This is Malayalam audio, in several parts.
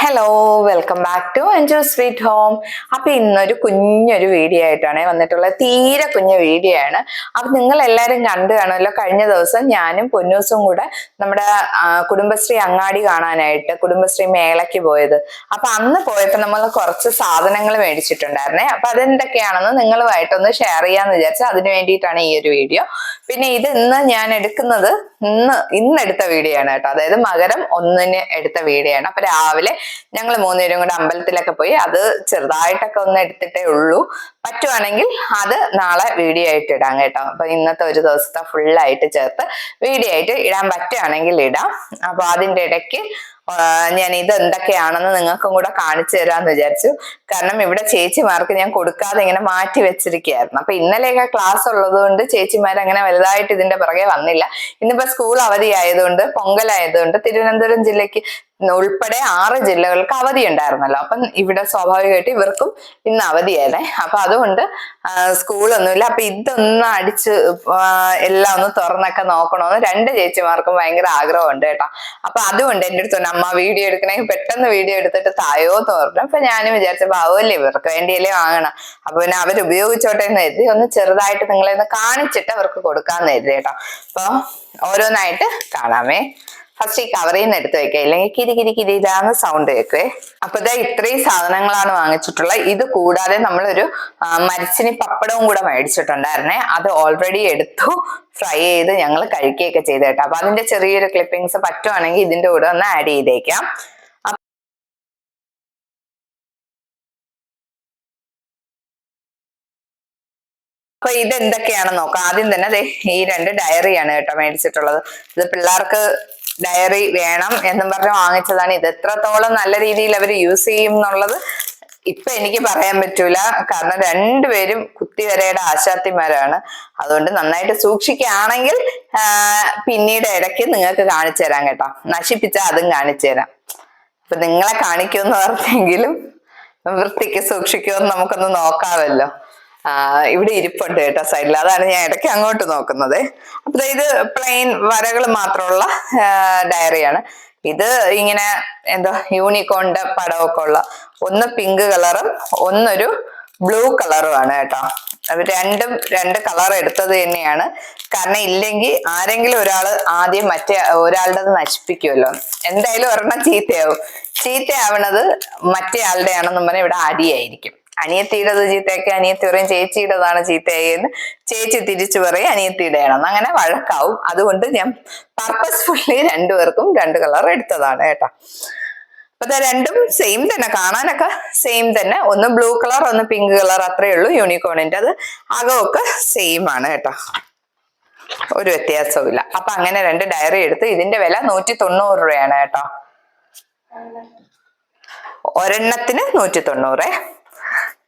Hello welcome back to Anju sweet home അപ്പൊ ഇന്നൊരു കുഞ്ഞൊരു വീഡിയോ ആയിട്ടാണ് വന്നിട്ടുള്ളത് തീരെ കുഞ്ഞ വീഡിയോ ആണ്. അപ്പൊ നിങ്ങൾ എല്ലാവരും കണ്ടു കാണുമല്ലോ കഴിഞ്ഞ ദിവസം ഞാനും പൊന്നൂസും കൂടെ നമ്മുടെ കുടുംബശ്രീ അങ്ങാടി കാണാനായിട്ട് കുടുംബശ്രീ മേളയ്ക്ക് പോയത്. അപ്പൊ അന്ന് പോയപ്പോൾ നമ്മൾ കുറച്ച് സാധനങ്ങൾ മേടിച്ചിട്ടുണ്ടായിരുന്നേ. അപ്പൊ അതെന്തൊക്കെയാണെന്ന് നിങ്ങളുമായിട്ടൊന്ന് ഷെയർ ചെയ്യാന്ന് വിചാരിച്ചു അതിന് വേണ്ടിയിട്ടാണ് ഈ ഒരു വീഡിയോ പിന്നെ ഇത് ഇന്ന് ഞാൻ എടുക്കുന്നത് ഇന്ന് ഇന്ന് എടുത്ത വീഡിയോ ആണ് കേട്ടോ. അതായത് മകരം ഒന്നിന് എടുത്ത വീഡിയോ ആണ്. അപ്പൊ രാവിലെ ഞങ്ങൾ മൂന്നുപേരും കൂടെ അമ്പലത്തിലൊക്കെ പോയി അത് ചെറുതായിട്ടൊക്കെ ഒന്ന് എടുത്തിട്ടേ ഉള്ളൂ. പറ്റുവാണെങ്കിൽ അത് നാളെ വീഡിയോ ആയിട്ട് ഇടാം കേട്ടോ. അപ്പൊ ഇന്നത്തെ ഒരു ദിവസത്തെ ഫുൾ ആയിട്ട് ചേർത്ത് വീഡിയോ ആയിട്ട് ഇടാൻ പറ്റുവാണെങ്കിൽ ഇടാം. അപ്പൊ അതിന്റെ ഇടയ്ക്ക് ഞാൻ ഇത് എന്തൊക്കെയാണെന്ന് നിങ്ങൾക്കും കൂടെ കാണിച്ചു തരാമെന്ന് വിചാരിച്ചു. കാരണം ഇവിടെ ചേച്ചിമാർക്ക് ഞാൻ കൊടുക്കാതെ ഇങ്ങനെ മാറ്റി വെച്ചിരിക്കുകയായിരുന്നു. അപ്പൊ ഇന്നലെയൊക്കെ ക്ലാസ് ഉള്ളത് കൊണ്ട് ചേച്ചിമാർ അങ്ങനെ വലുതായിട്ട് ഇതിന്റെ പുറകെ വന്നില്ല. ഇന്നിപ്പോ സ്കൂൾ അവധി ആയതുകൊണ്ട് പൊങ്കലായതുകൊണ്ട് തിരുവനന്തപുരം ജില്ലയ്ക്ക് ഉൾപ്പെടെ ആറ് ജില്ലകൾക്ക് അവധി ഉണ്ടായിരുന്നല്ലോ. അപ്പം ഇവിടെ സ്വാഭാവികമായിട്ട് ഇവർക്കും ഇന്ന് അവധിയായിരുന്നേ. അപ്പൊ അതുകൊണ്ട് സ്കൂളൊന്നുമില്ല. അപ്പൊ ഇതൊന്ന് അടിച്ച് എല്ലാം ഒന്ന് തുറന്നൊക്കെ നോക്കണമെന്ന് രണ്ട് ചേച്ചിമാർക്കും ഭയങ്കര ആഗ്രഹമുണ്ട് കേട്ടോ. അപ്പൊ അതുകൊണ്ട് എന്റെ അടുത്ത് അമ്മ വീഡിയോ എടുക്കണമെങ്കിൽ പെട്ടെന്ന് വീഡിയോ എടുത്തിട്ട് തായോ? തോറണം അപ്പൊ ഞാനും വിചാരിച്ചപ്പോ ആവുമല്ലേ ഇവർക്ക് വേണ്ടിയല്ലേ വാങ്ങണം. അപ്പൊ പിന്നെ അവർ ഉപയോഗിച്ചോട്ടെ എന്ന് എഴുതി ഒന്ന് ചെറുതായിട്ട് നിങ്ങളെ ഒന്ന് കാണിച്ചിട്ട് അവർക്ക് കൊടുക്കാമെന്ന് എഴുതി കേട്ടോ. അപ്പൊ ഓരോന്നായിട്ട് കാണാമേ. ഫസ്റ്റ് ഈ കവറിൽ നിന്ന് എടുത്ത് വെക്കുക ഇല്ലെങ്കിൽ കിരി കിരി കിരിതാന്ന് സൗണ്ട് കേൾക്കുവേ അപ്പൊ ഇതാ ഇത്രയും സാധനങ്ങളാണ് വാങ്ങിച്ചിട്ടുള്ളത്. ഇത് കൂടാതെ നമ്മളൊരു മരച്ചിനി പപ്പടവും കൂടെ മേടിച്ചിട്ടുണ്ടായിരുന്നേ. അത് ഓൾറെഡി എടുത്തു ഫ്രൈ ചെയ്ത് ഞങ്ങൾ കഴിക്കുകയൊക്കെ ചെയ്ത് കേട്ടോ. അപ്പൊ അതിന്റെ ചെറിയൊരു ക്ലിപ്പിങ്സ് പറ്റുവാണെങ്കിൽ ഇതിന്റെ കൂടെ ഒന്ന് ആഡ് ചെയ്തേക്കാം. അപ്പൊ ഇതെന്തൊക്കെയാണെന്ന് നോക്കാം. ആദ്യം തന്നെ അതെ ഈ രണ്ട് ഡയറിയാണ് കേട്ടോ മേടിച്ചിട്ടുള്ളത്. ഇത് പിള്ളേർക്ക് ഡയറി വേണം എന്നും പറഞ്ഞ് വാങ്ങിച്ചതാണ്. ഇത് എത്രത്തോളം നല്ല രീതിയിൽ അവർ യൂസ് ചെയ്യും എന്നുള്ളത് ഇപ്പൊ എനിക്ക് പറയാൻ പറ്റൂല. കാരണം രണ്ടുപേരും കുത്തിവരയുടെ ആശാത്തിമാരാണ്. അതുകൊണ്ട് നന്നായിട്ട് സൂക്ഷിക്കുകയാണെങ്കിൽ പിന്നീട് ഇടയ്ക്ക് നിങ്ങൾക്ക് കാണിച്ചു തരാം കേട്ടോ. നശിപ്പിച്ചാൽ അതും കാണിച്ചു തരാം. അപ്പൊ നിങ്ങളെ കാണിക്കുമെന്ന് പറഞ്ഞെങ്കിലും വൃത്തിക്ക് സൂക്ഷിക്കുമെന്ന് നമുക്കൊന്ന് നോക്കാമല്ലോ. ഇവിടെ ഇരിപ്പുണ്ട് കേട്ടോ സൈഡിൽ അതാണ് ഞാൻ ഇടയ്ക്ക് അങ്ങോട്ട് നോക്കുന്നത്. അപ്പൊ ദേ ഇത് പ്ലെയിൻ വരകൾ മാത്രമുള്ള ഡയറിയാണ്. ഇത് ഇങ്ങനെ എന്തോ യൂണിക്കോണിന്റെ പടമൊക്കെ ഉള്ള ഒന്ന് പിങ്ക് കളറും ഒന്നൊരു ബ്ലൂ കളറുമാണ് കേട്ടോ. അപ്പൊ രണ്ടും രണ്ട് കളർ എടുത്തത് തന്നെയാണ്. കാരണം ഇല്ലെങ്കിൽ ആരെങ്കിലും ഒരാൾ ആദ്യം മറ്റേ ഒരാളുടെ നശിപ്പിക്കുമല്ലോ എന്തായാലും ഒരെണ്ണം ചീത്തയാവും. ചീത്തയാവണത് മറ്റേ ആളുടെ ആണെന്നും പറഞ്ഞാൽ ഇവിടെ അടിയായിരിക്കും. അനിയത്തിയുടേത് ചീത്തയൊക്കെ അനിയത്തി പറയും ചേച്ചിയുടേതാണ് ചീത്തയെന്ന് ചേച്ചി തിരിച്ചു പറയും അനിയത്തിയുടെയാണെന്ന് അങ്ങനെ വഴക്കാവും. അതുകൊണ്ട് ഞാൻ പർപ്പസ്ഫുള്ളി രണ്ടുപേർക്കും രണ്ട് കളർ എടുത്തതാണ് കേട്ടോ. അപ്പൊ രണ്ടും സെയിം തന്നെ. കാണാനൊക്കെ സെയിം തന്നെ. ഒന്ന് ബ്ലൂ കളർ ഒന്ന് പിങ്ക് കളർ അത്രയേ ഉള്ളൂ യൂണിക്കോണിന്റെ അത് അകമൊക്കെ സെയിം ആണ് കേട്ടോ. ഒരു വ്യത്യാസവും ഇല്ല അപ്പൊ അങ്ങനെ രണ്ട് ഡയറി എടുത്ത് ഇതിന്റെ വില നൂറ്റി തൊണ്ണൂറ് രൂപയാണ് കേട്ടോ. ഒരെണ്ണത്തിന് നൂറ്റി തൊണ്ണൂറ്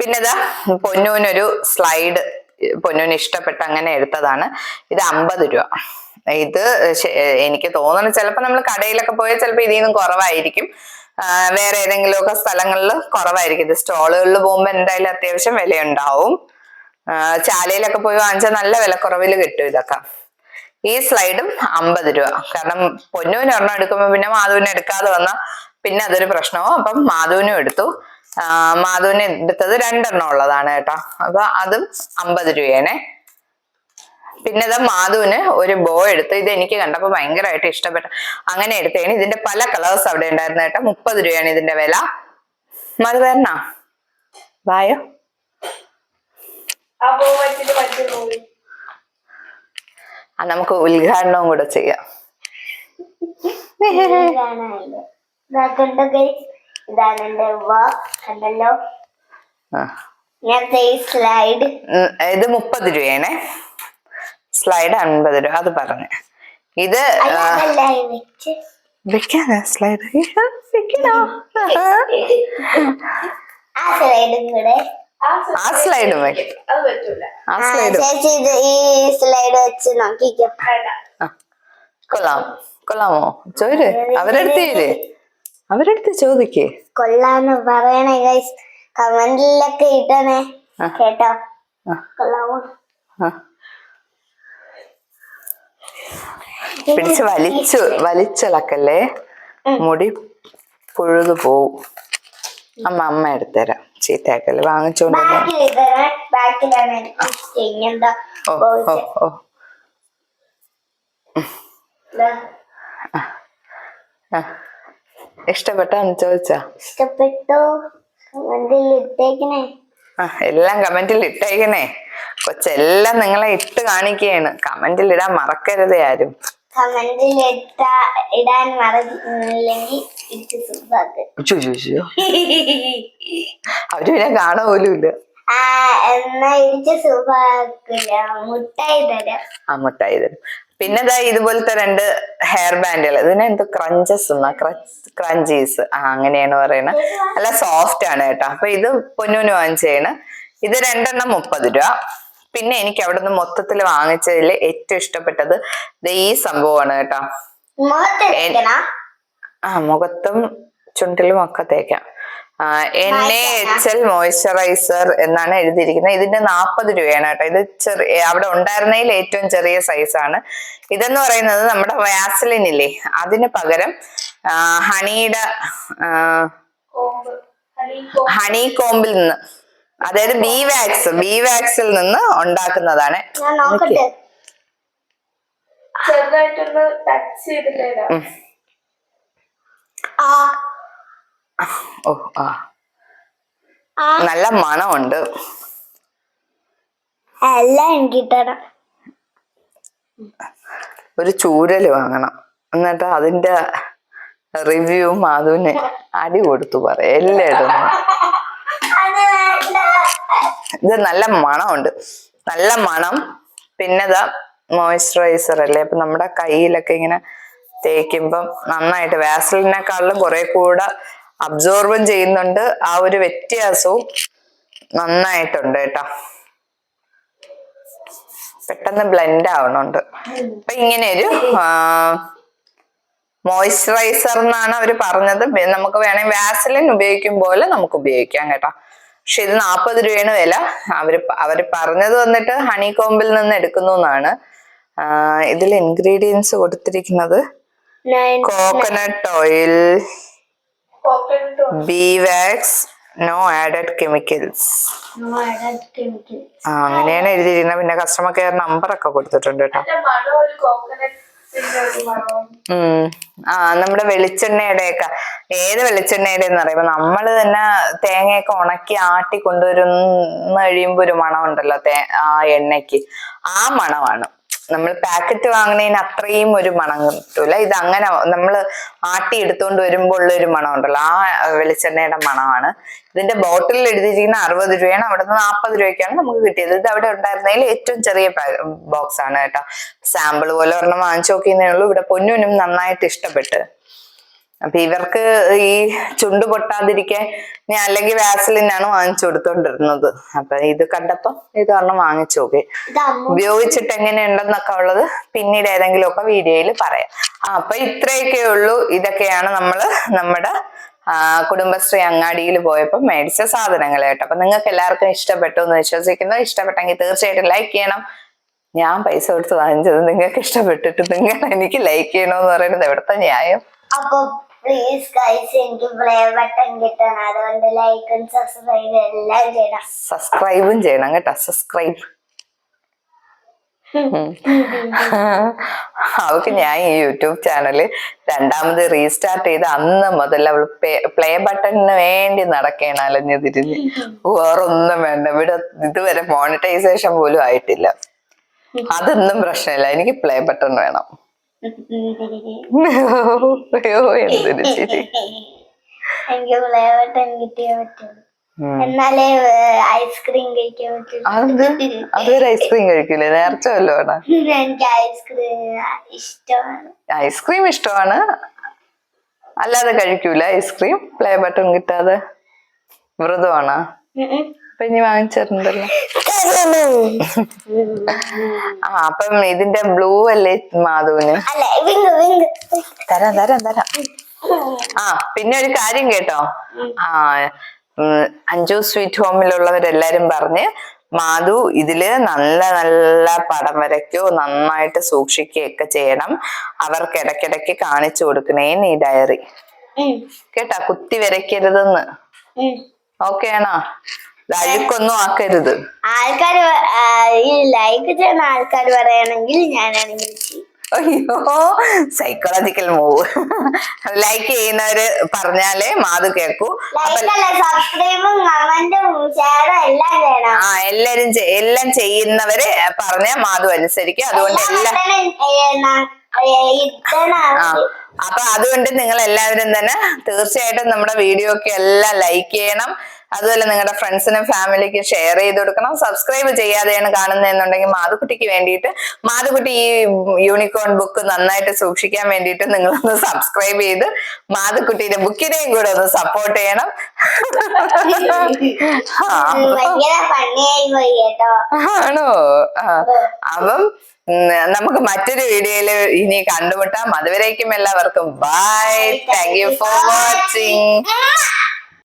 പിന്നെ ഇതാ പൊന്നൂനൊരു സ്ലൈഡ് പൊന്നൂന് ഇഷ്ടപ്പെട്ട് അങ്ങനെ എടുത്തതാണ്. ഇത് അമ്പത് രൂപ. ഇത് എനിക്ക് തോന്നുന്നു ചിലപ്പോൾ നമ്മൾ കടയിലൊക്കെ പോയാൽ ചിലപ്പോ ഇതിൽ നിന്നും കുറവായിരിക്കും. വേറെ ഏതെങ്കിലുമൊക്കെ സ്ഥലങ്ങളിൽ കുറവായിരിക്കും. ഇത് സ്റ്റോളുകളിൽ പോകുമ്പോൾ എന്തായാലും അത്യാവശ്യം വിലയുണ്ടാവും. ചാലയിലൊക്കെ പോയി വാങ്ങിച്ചാൽ നല്ല വിലക്കുറവിൽ കിട്ടും ഇതൊക്കെ. ഈ സ്ലൈഡും അമ്പത് രൂപ. കാരണം പൊന്നൂന് ഒരെണ്ണം എടുക്കുമ്പോൾ പിന്നെ മാധുവിന് എടുക്കാതെ വന്ന പിന്നെ അതൊരു പ്രശ്നവും. അപ്പം മാധുവിനും എടുത്തു. മാധുവിന് എടുത്തത് രണ്ടെണ്ണം ഉള്ളതാണ് കേട്ടോ അപ്പൊ അതും അമ്പത് രൂപയാണേ പിന്നെ ഇത് മാധുവിന് ഒരു ബോ എടുത്ത് ഇത് എനിക്ക് കണ്ടപ്പോ ഭയങ്കരമായിട്ട് ഇഷ്ടപ്പെട്ടു അങ്ങനെ എടുത്തേണ് ഇതിന്റെ പല കളേഴ്സ് അവിടെ ഉണ്ടായിരുന്നു കേട്ടോ മുപ്പത് രൂപയാണ് ഇതിന്റെ വില മധു വരണോ വായോ ആ നമുക്ക് ഉദ്ഘാടനവും കൂടെ ചെയ്യാം ഇതാണ് എന്റെ ഉവ്വ കണ്ടല്ലോ? ആ. ഇങ്ങനത്തെ ഈ സ്ലൈഡ് ഇത് മുപ്പത് രൂപയാണേ. സ്ലൈഡ് അൻപത് രൂപ. അത് പറഞ്ഞു. ഇത് വെക്കാനാ സ്ലൈഡ് വെക്കണോ? ആ സ്ലൈഡും കൂടെ. ആ സ്ലൈഡ് വെക്ക. അത് പറ്റൂല. ആ സ്ലൈഡ് ചേച്ചി ഇത് ഈ സ്ലൈഡ് വെച്ച് നോക്കിക്കോ. കൊള്ളാം. കൊള്ളാമോ? ചോര് അവരെടുത്തേര് തര് അവരെടുത്ത് ചോദിക്കേ. കൊള്ളാന്ന് പറയണേ ഗൈസ് കമന്റിലൊക്കെ ഇട്ടണേ കേട്ടോ. കൊള്ളാമോ. പിടിച്ച് വലിച്ചു വലിച്ചിളക്കല്ലേ? മുടി പുഴുതു പോവും. അമ്മ അമ്മ എടുത്തരാം ചീത്തയാക്കൽ വാങ്ങിച്ചോണ്ട് ഓ ഓ ആ. ഇഷ്ടപ്പെട്ടാന്ന് ചോദിച്ചാ? ഇഷ്ടപ്പെട്ടു. ഇട്ടേക്കണേ. ആ എല്ലാം കമന്റിൽ ഇട്ടേക്കണേ. കൊച്ചെല്ലാം നിങ്ങളെ ഇട്ട് കാണിക്കുകയാണ് കമന്റിൽ ഇടാൻ മറക്കരുത് ആരും. കമന്റിൽ ഇടാൻ മറന്നില്ലെങ്കിൽ. അവർ പിന്നെ കാണാൻ പോലും ഇല്ല. ആ മുട്ടായി തരും. പിന്നെ ഇതാ ഇതുപോലത്തെ രണ്ട് ഹെയർ ബാൻഡുകൾ ഇതിനെ എന്ത് ക്രഞ്ചസ് എന്നാ? ക്രഞ്ചീസ് ആ അങ്ങനെയാണ് പറയുന്നത്. നല്ല സോഫ്റ്റ് ആണ് കേട്ടോ. അപ്പൊ ഇത് പൊന്നൂന് വാങ്ങിച്ചാണ് ഇത് രണ്ടെണ്ണം മുപ്പത് രൂപ. പിന്നെ എനിക്ക് അവിടുന്ന് മൊത്തത്തിൽ വാങ്ങിച്ചതിൽ ഏറ്റവും ഇഷ്ടപ്പെട്ടത് ഈ സംഭവമാണ് കേട്ടോ. ആ മുഖത്തും ചുണ്ടിലും ഒക്കെ തേക്കാം. N A H L moisturiser എന്നാണ് എഴുതിയിരിക്കുന്നത്. ഇതിന്റെ നാൽപ്പത് രൂപയാണ് കേട്ടോ. ഇത് ചെറിയ അവിടെ ഉണ്ടായിരുന്നതിൽ ഏറ്റവും ചെറിയ സൈസാണ് ഇതെന്ന് പറയുന്നത് നമ്മുടെ വാസലിൻ ഇല്ലേ? അതിന് പകരം ഹണിയുടെ ഹണി കോമ്പിൽ നിന്ന് അതായത് ബി വാക്സ് ബി വാക്സിൽ നിന്ന് ഉണ്ടാക്കുന്നതാണ്. ചെറുതായിട്ടൊന്ന് ടച്ച്. ആ ഓ ആ. നല്ല മണമുണ്ട്. എല്ലാം എനിക്ക് തരാം ഒരു ചൂരൽ വാങ്ങണം. എന്നിട്ട് അതിന്റെ റിവ്യൂ മാധുവിന് അടി കൊടുത്തു പറയാം എല്ലായിടും ഇത് നല്ല മണമുണ്ട്. നല്ല മണം. പിന്നെ ഇതാ മോയ്സ്ചറൈസർ അല്ലേ? അപ്പൊ നമ്മുടെ കയ്യിലൊക്കെ ഇങ്ങനെ തേക്കുമ്പം നന്നായിട്ട് വാസലിനെക്കാളിലും കുറെ കൂടെ അബ്സോർബും ചെയ്യുന്നുണ്ട്. ആ ഒരു വ്യത്യാസവും നന്നായിട്ടുണ്ട് കേട്ടോ. പെട്ടെന്ന് ബ്ലെൻഡ് ആവണുണ്ട്. അപ്പൊ ഇങ്ങനെ ഒരു മോയ്സ്ചറൈസർ എന്നാണ് അവർ പറഞ്ഞത്. നമുക്ക് വേണമെങ്കിൽ വാസലിൻ ഉപയോഗിക്കും പോലെ നമുക്ക് ഉപയോഗിക്കാം കേട്ടോ. പക്ഷെ ഇത് നാൽപ്പത് രൂപയാണ് വില. അവർ അവർ അവർ പറഞ്ഞത് വന്നിട്ട് ഹണി കോമ്പിൽ നിന്ന് എടുക്കുന്നു എന്നാണ്. ഇതിൽ ഇൻഗ്രീഡിയൻസ് കൊടുത്തിരിക്കുന്നത്. Coconut oil. Bee wax no added chemicals chemical ആ അങ്ങനെയാണ് എഴുതിയിരിക്കുന്നത്. പിന്നെ കസ്റ്റമർ കെയർ നമ്പർ ഒക്കെ കൊടുത്തിട്ടുണ്ട് കേട്ടോ. ആ നമ്മുടെ വെളിച്ചെണ്ണയുടെ ഒക്കെ ഏത് വെളിച്ചെണ്ണയുടെ എന്ന് പറയുമ്പോ നമ്മൾ തന്നെ തേങ്ങയൊക്കെ ഉണക്കി ആട്ടി കൊണ്ടുവരുന്ന കഴിയുമ്പോ ഒരു മണം ഉണ്ടല്ലോ തേ ആ എണ്ണയ്ക്ക്. ആ മണമാണ്. നമ്മൾ പാക്കറ്റ് വാങ്ങുന്നതിന് അത്രയും ഒരു മണം കിട്ടൂല. ഇത് അങ്ങനെ നമ്മൾ ആട്ടി എടുത്തുകൊണ്ട് വരുമ്പോൾ ഉള്ള ഒരു മണം ഉണ്ടല്ലോ. ആ വെളിച്ചെണ്ണയുടെ മണമാണ്. ഇതിന്റെ ബോട്ടിലിൽ എഴുതിയിരിക്കുന്ന അറുപത് രൂപയാണ്. അവിടെ നിന്ന് നാൽപ്പത് രൂപയ്ക്കാണ് നമുക്ക് കിട്ടിയത്. ഇത് അവിടെ ഉണ്ടായിരുന്നതിൽ ഏറ്റവും ചെറിയ ബോക്സ് ആണ് കേട്ടോ. സാമ്പിൾ പോലെ ഒരെണ്ണം വാങ്ങിച്ചു നോക്കിയെന്നേ ഉള്ളൂ. ഇവിടെ പൊന്നുനും നന്നായിട്ട് ഇഷ്ടപ്പെട്ട്. അപ്പൊ ഇവർക്ക് ഈ ചുണ്ട് പൊട്ടാതിരിക്കാൻ ഞാൻ അല്ലെങ്കിൽ വാസലിനാണ് വാങ്ങിച്ചു കൊടുത്തോണ്ടിരുന്നത്. അപ്പൊ ഇത് കണ്ടപ്പോ ഇത് ഒരെണ്ണം വാങ്ങിച്ചു നോക്കി ഉപയോഗിച്ചിട്ട് എങ്ങനെയുണ്ടെന്നൊക്കെ ഉള്ളത് പിന്നീട് ഏതെങ്കിലും ഒക്കെ വീഡിയോയിൽ പറയാം. അപ്പൊ ഇത്രയൊക്കെ ഉള്ളൂ. ഇതൊക്കെയാണ് നമ്മൾ നമ്മുടെ കുടുംബശ്രീ അങ്ങാടിയിൽ പോയപ്പോൾ മേടിച്ച സാധനങ്ങൾ കേട്ടോ. അപ്പൊ നിങ്ങൾക്ക് എല്ലാവർക്കും ഇഷ്ടപ്പെട്ടു എന്ന് വിശ്വസിക്കുന്നു. ഇഷ്ടപ്പെട്ടെങ്കിൽ തീർച്ചയായിട്ടും ലൈക്ക് ചെയ്യണം. ഞാൻ പൈസ കൊടുത്ത് വാങ്ങിച്ചത് നിങ്ങൾക്ക് ഇഷ്ടപ്പെട്ടിട്ട് നിങ്ങൾ എനിക്ക് ലൈക്ക് ചെയ്യണമെന്ന് പറയുന്നത് എവിടുത്തെ ന്യായം? അപ്പൊ പ്ലീസ് ഗൈസ് എനിക്ക് പ്ലേ ബട്ടൺ കിട്ടണം. അതുകൊണ്ട് ലൈക്കും സബ്സ്ക്രൈബ് എല്ലാം ചെയ്യണം. സബ്സ്ക്രൈബും ചെയ്യണം കേട്ടോ. സബ്സ്ക്രൈബ് അവൾക്ക് ഞാൻ ഈ യൂട്യൂബ് ചാനൽ രണ്ടാമത് റീസ്റ്റാർട്ട് ചെയ്ത് അന്ന് മുതൽ അവൾ പ്ലേ ബട്ടണിന് വേണ്ടി നടക്കണം അലഞ്ഞു തിരിഞ്ഞ് വേറൊന്നും വേണ്ട. ഇവിടെ ഇതുവരെ മോണിറ്റൈസേഷൻ പോലും ആയിട്ടില്ല. അതൊന്നും പ്രശ്നമില്ല. എനിക്ക് പ്ലേ ബട്ടൺ വേണം. എന്തൊരു ചിരി എനിക്ക് പ്ലേ ബട്ടൺ കിട്ടിയേ പറ്റുള്ളൂ. എന്നാലേ ഐസ്ക്രീം കഴിക്കാൻ പറ്റുള്ളൂ. അത് അതൊരു ഐസ്ക്രീം കഴിക്കില്ലേ നേർച്ച എനിക്ക് ഐസ്ക്രീം ഇഷ്ടമാണ്. ഐസ്ക്രീം ഇഷ്ടമാണ്. അല്ലാതെ കഴിക്കൂല ഐസ്ക്രീം പ്ലേ ബട്ടൺ കിട്ടാതെ. വ്രതമാണോ അപ്പൊ ഇനി വാങ്ങിച്ചിട്ടുണ്ടല്ലോ ആ അപ്പം ഇതിന്റെ ബ്ലൂ അല്ലേ മാധുവിന്? തരാം തരാം തരാം. ആ പിന്നെ ഒരു കാര്യം കേട്ടോ. ആ അഞ്ചു സ്വീറ്റ് ഹോമിലുള്ളവരെല്ലാരും പറഞ്ഞ് മാധു ഇതിൽ നല്ല നല്ല പടം വരയ്ക്കോ നന്നായിട്ട് സൂക്ഷിക്കുകയൊക്കെ ചെയ്യണം. അവർക്ക് ഇടക്കിടക്ക് കാണിച്ചു കൊടുക്കണേ നീ ഡയറി. കേട്ടാ കുത്തി വരയ്ക്കരുതെന്ന്. ഓക്കേ ആണോ? അഴുക്കൊന്നും ആക്കരുത്. ആൾക്കാർ ഈ ലൈക്ക് ചെയ്യുന്ന ആൾക്കാർ പറയണെങ്കിൽ ഞാനാണെങ്കിൽ. അയ്യോ സൈക്കോളജിക്കൽ മൂവ് ലൈക്ക് ചെയ്യുന്നവര് പറഞ്ഞാലേ മാത് കേക്കൂ ആ എല്ലാരും എല്ലാം ചെയ്യുന്നവര് പറഞ്ഞ മാധു അനുസരിക്കും. അതുകൊണ്ട് എല്ലാം അപ്പൊ അതുകൊണ്ട് നിങ്ങൾ എല്ലാവരും തന്നെ തീർച്ചയായിട്ടും നമ്മുടെ വീഡിയോ ഒക്കെ എല്ലാം ലൈക്ക് ചെയ്യണം. അതുപോലെ നിങ്ങളുടെ ഫ്രണ്ട്സിനും ഫാമിലിക്കും ഷെയർ ചെയ്ത് കൊടുക്കണം. സബ്സ്ക്രൈബ് ചെയ്യാതെയാണ് കാണുന്നതെന്നുണ്ടെങ്കിൽ മാധുക്കുട്ടിക്ക് വേണ്ടിയിട്ട് മാധുക്കുട്ടി ഈ യൂണിക്കോൺ ബുക്ക് നന്നായിട്ട് സൂക്ഷിക്കാൻ വേണ്ടിയിട്ട് നിങ്ങളൊന്ന് സബ്സ്ക്രൈബ് ചെയ്ത് മാധുക്കുട്ടിയുടെ ബുക്കിനെയും കൂടെ ഒന്ന് സപ്പോർട്ട് ചെയ്യണം. ആണോ? അപ്പം നമുക്ക് മറ്റൊരു വീഡിയോയിൽ ഇനി കണ്ടുമുട്ടാം. അതുവരേക്കും എല്ലാവർക്കും. Bye thank you for watching